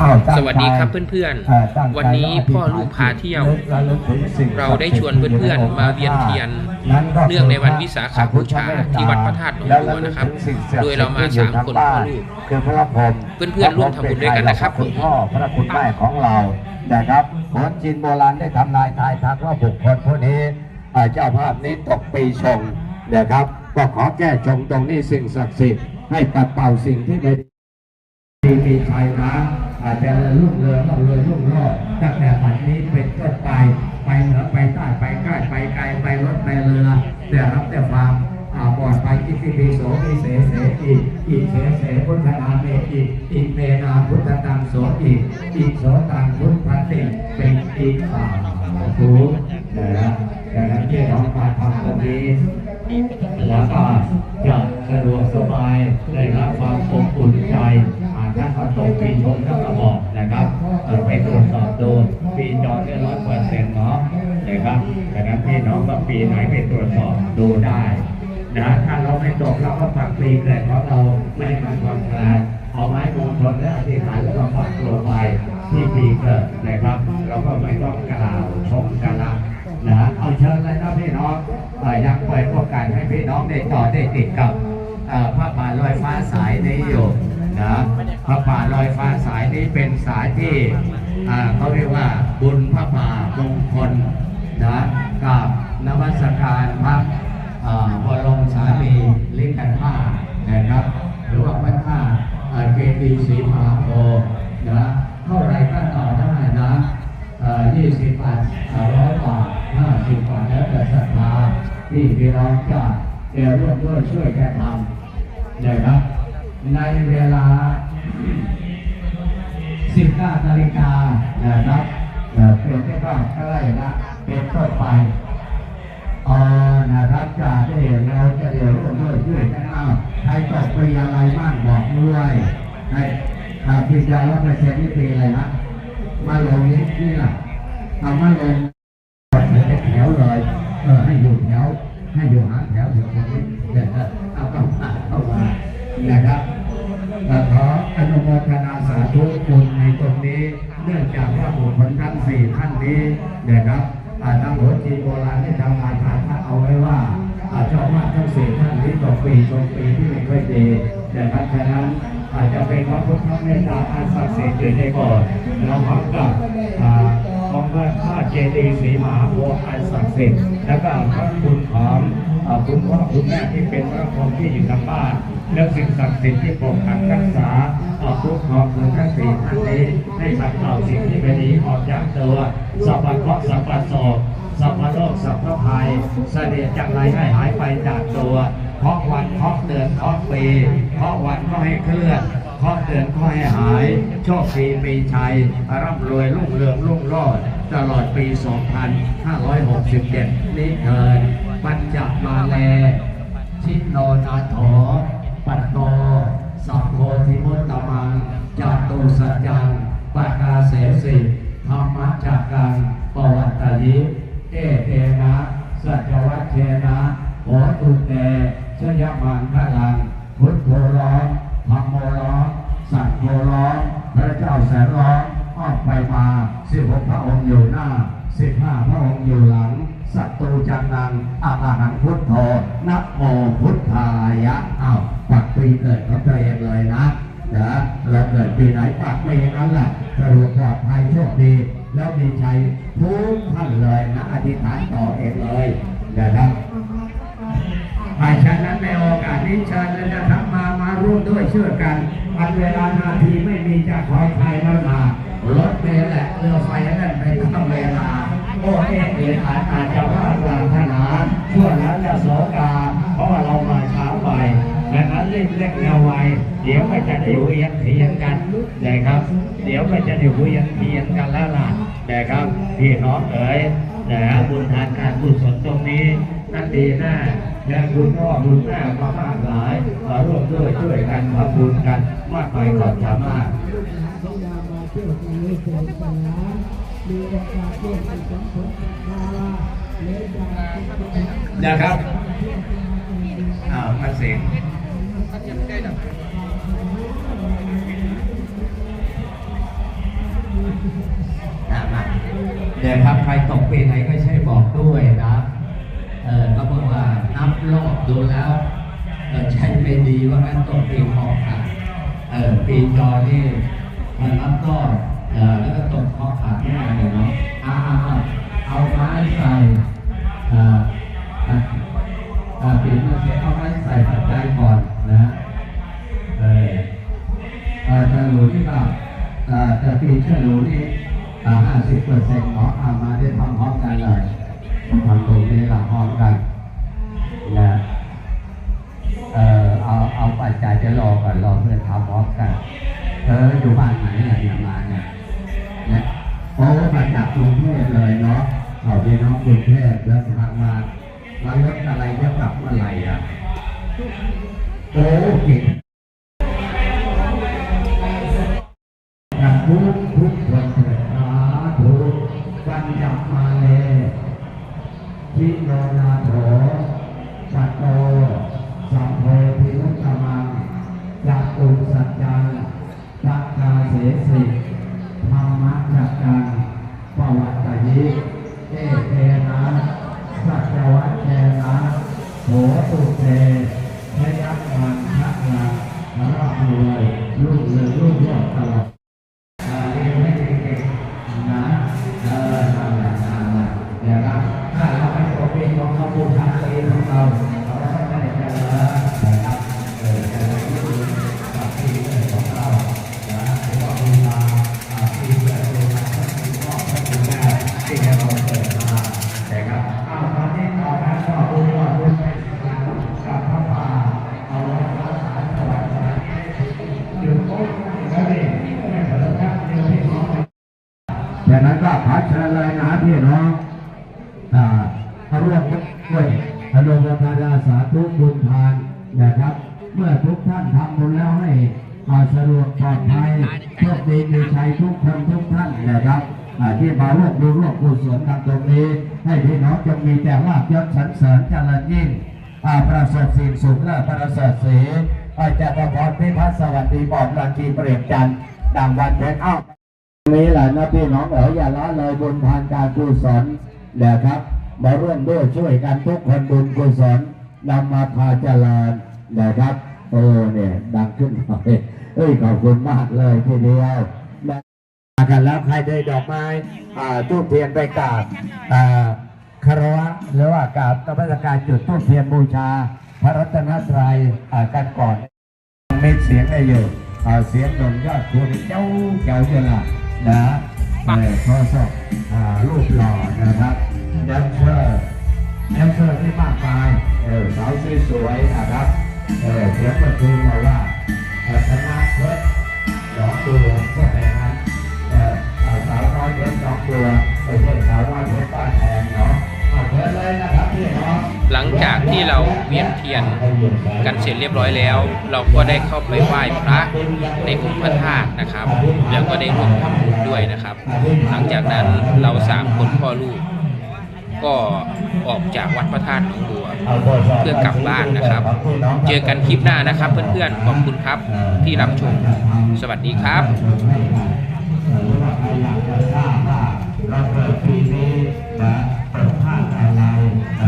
อ้าวตั้งใจสวัสดีครับเพื่อนเอ่อตั้งใจๆวันนี้พ่อลูกพาเที่ยวระลึกถึงสิ่งเราได้ชวนเพื่อนๆ มาเวียนเทียนนั้นก็เนื่องในวันวิสาขบูชาที่วัดพระธาตุหนองบัวนะครับ โดยเรามาสามคนพ่อลูกคือพระพรหมเพื่อนๆร่วมทำบุญด้วยกันนะครับคุณพ่อพระคุณแม่ของเรานะครับคนจีนโบราณได้ทำนายทายทักว่าบุคคลผู้นี้เอ่อเจ้าภาพนี้ตกปีชงนะครับ ก็ขอแก้ชงตรงนี้สิ่งศักดิ์สิทธิ์ให้ปัดเป่าสิ่งที่ไม่ดีมีมีชัยนะ อาจจะลุ่งเรืองต้องเรือลุ่งโรอดตั้งแต่บัดนี้เป็นต้นไปไปเหนือไปใต้ไปใกล้ไปไกลไปรถไปเรือได้รับแต่ความปลอดภัยอิติปิโสอิเสเสอิอิเสเสพุทธนาเมอิอิเมนาพุทธตังโสอิอิโสตังพุทธติเป็นอิสาธุนะครับดังนั้นที่เรามาทำตรงนี้แล้วก็จะสะดวกสบายได้รับความอบอุ่นใจหากท่านประสงค์ปีชมก็ นั้นพี่น้องก็ปีไหนไปตรวจสอบดูได้นะถ้าเราไม่ตกเราก็ปักปีเกิดเพราะเราไม่ได้มาความคลาดเอาไม้มงคลและอธิษฐานแล้วก็ปักตัวไปที่ปีเกิดนะครับ เราก็ไม่ต้องกล่าวชมกันละนะเอาเชิญเลยนะพี่น้องยังเปิดโอกาสให้พี่น้องได้ต่อได้ติดกับพระป่าลอยฟ้าสายนี้อยู่นะพระป่าลอยฟ้าสายนี้เป็นสายที่เขาเรียกว่าบุญพระป่ามงคล นะกับนวัสการพระอ่าบรมสารีลิกธาตุนะครับ หรือว่าพระธาตุอ่าเจดีย์ศรีมหาโพนะเท่าไรก็ต่อได้นะยี่สิบบาทร้อยบาทห้าสิบบาทแล้วแต่ศรัทธาที่พี่น้องจะเดี๋ยวร่วมด้วยช่วยกันทำนะครับ ในเวลา 19นาฬิกานะครับเป็นที่ก็ใกล้ละ เป็นต้นไปเออนะครับจะได้เราจะเดี๋ยวร่วมด้วยช่วยกันเอาใครตกปีอะไรบ้างบอกด้วยให้อ่าพี่ยาว่าเปอร์เซ็นต์นี่ปีอะไรนะมาลงนี้นี่แหละเอามาลงเป็นแถวเลยเออให้อยู่แถวให้อยู่หาแถวเดี๋ยวคนนี้เดี๋ยวเอาเข้ามาเข้ามานะครับเอ่อขออนุโมทนาสาธุบุญในตรงนี้ เนื่องจากว่าบุคคลทั้งสี่ท่านนี้นะครับ ทางหัวจีนโบราณได้ทำงานฐานท่านเอาไว้ว่าอาเจ้าว่าทั้งสี่ท่านนี้ต่อปีตรงปีที่ไม่ค่อยดีนะครับฉะนั้นอาจจะเป็นพระพุทธเมตตาอันศักดิ์สิทธิ์อยู่ในโบสถ์เราพร้อมกับอ่าของพระธาตุเจดีย์ศรีมหาโพธิ์อันศักดิ์สิทธิ์แล้วก็พระคุณของคุณพ่อคุณแม่ที่เป็นพระพรหมที่อยู่ทางบ้าน แล้วสิ่งศักดิ์สิทธิ์ที่ปกปักรักษาเอ่อคุ้มครองคุณทั้งสี่ท่านนี้ให้ปัดเป่าสิ่งที่ไม่ดีออกจากตัวสัพพะเคราะห์สัพพะโศกสัพพะโรคสัพพะภัยเสด็จจากไรให้หายไปจากตัวเคาะวันเคาะเดือนเคาะปีเคาะวันก็ให้เคลื่อนขอเตือนขอให้หาย โชคดีมีชัยร่ำรวยรุ่งเรืองรุ่งโรจน์ตลอดปี 2567 นี้เถิดปัญจมาแล ชินโนนาโถ ธิมุตตมังจาตุสัจจังปะกาเสสิธรรมจักกังปวัตตยิเอเตนะสัจวัตเทนะโหตุเตชยมังคะลังพุทโธร้องธรรมโมร้องสัตว์โมร้องพระเจ้าแสนร้องออกไปมาสิบหกพระองค์อยู่หน้าสิบห้าพระองค์อยู่หลังสัตตูจังนังอาหังพุทโธนะโมพุทธายะอ้าว ปีเกิดของตัวเองเลยนะนะเราเกิดปีไหนปักปีนั้นแหละสะดวกปลอดภัยโชคดี แล้วมีชัยทุกท่านเลยนะ อธิษฐานต่อเองเลยนะครับไปฉะนั้นในโอกาสนี้เชิญเลยนะครับมามาร่วมด้วยช่วยกันอันเวลานาทีไม่มีจะขอใครมามารถเมล์แหละเรือไฟนั่นไปตั้งเวลาโอ้เอ๊ะเอ๋อาจอาจจะว่าปรารถนาช่วงนั้นจะโสกาเพราะว่าเรามา ดังนั้นรีบเร่งเอาไว้เดี๋ยวก็จะได้เวียนเทียนกันนะครับ เดี๋ยวก็จะได้เวียนเทียนกันแล้วล่ะนะครับพี่น้องเอ๋ยนะบุญทานการกุศลตรงนี้นั่นดีแน่และคุณพ่อคุณแม่มามากหลายมาร่วมด้วยช่วยกันทำบุญกันมากมายความสามารถนะครับอ้ามาเสียง นะมาเนี่ยครับใครตกปีไหนก็ใช้บอกด้วยนะเออก็บอกว่านับรอบดูแล้วเออใช้ไม่ดีว่างั้นตกปีคอขาดเออปีจอนี่มันนับรอบเออแล้วก็ตกคอขาดไม่ได้เลยเนาะเอาเอาเอาเอาไม้ใส่เอ่ออ่าปีมาเสียเอาไม้ใส่ปัจจัยก่อน จะปีฉลูนี่ห้าสิบเปอร์เซ็นต์หมอเอามาได้ทำพร้อมกันเลยทำตรงนี้เราพร้อมกันนะเอ่อเอาเอาปัจจัยจะรอก่อนรอเพื่อนทำพร้อมกันเอออยู่บ้านไหนเนี่ยเนี่ยมาเนี่ยเนี่ยโอ้มาจากกรุงเทพเลยเนาะเอาพี่น้องกรุงเทพเดินทางมาแล้วรถอะไรจะกลับเมื่อไหร่อะโอ้เก่ง เสสิธรรมะจักกังป ดังนั้นก็ขอเชิญเลยนะพี่น้องอ่าร่วมด้วยอนุโมทนาสาธุบุญทานนะครับ เมื่อทุกท่านทำบุญแล้วให้อาสะดวกปลอดภัยโชคดีมีชัยทุกคนทุกท่านนะครับที่มาร่วมดูร่วมกุศลทำตรงนี้ ให้พี่น้องจงมีแต่ลาภยศสรรเสริญเจริญยิ่งอ่าประเสริฐสิ่งสุขและประเสริฐสีอาจารย์พรพิพัฒน์สวัสดีบอกรันทีเปรียบจันทร์ดังวันเพ็ญอ้าว นี้แหละนะพี่น้องเอ๋ยอย่าละเลยบุญทานการกุศลนะครับมาร่วมด้วยช่วยกันทุกคนบุญกุศลนำมาพาเจริญนะครับโอ้เนี่ยดังขึ้นหน่อยเอ้ยขอบคุณมากเลยทีเดียวมากันแล้วใครได้ดอกไม้อ่าทูบเทียนไปกราบอ่าคารวะหรือว่ากราบตบการจุดทูบเทียนบูชา พระรัตนตรัยอ่ากันก่อนมีเสียงได้อยู่อ่าเสียงหนุ่มยอดคุณเจ้าเจ้าเจ้าละ นะเออข้อสอบรูปหล่อนะครับแดนเซอร์แดนเซอร์ที่มากมายเออสาวสวยๆนะครับเออเสียงประตูมาว่าชนะเพชรสองตัวก็แค่นั้นเออสาวน้อยเพชรสองตัวไม่ใช่สาวน้อยเพชรป้าแทนเนาะ หลังจากที่เราเวียนเทียนกันเสร็จเรียบร้อยแล้ว เราก็ได้เข้าไปไหว้พระในองค์พระธาตุนะครับ แล้วก็ได้ร่วมทำบุญด้วยนะครับ หลังจากนั้นเราสามคนพ่อลูกก็ออกจากวัดพระธาตุหนองบัว เพื่อกลับบ้านนะครับ เจอกันคลิปหน้านะครับเพื่อนๆขอบคุณครับที่รับชม สวัสดีครับหรือว่าใครอยากจะทราวเราเกิดปีนี้นะประ อะไรนะ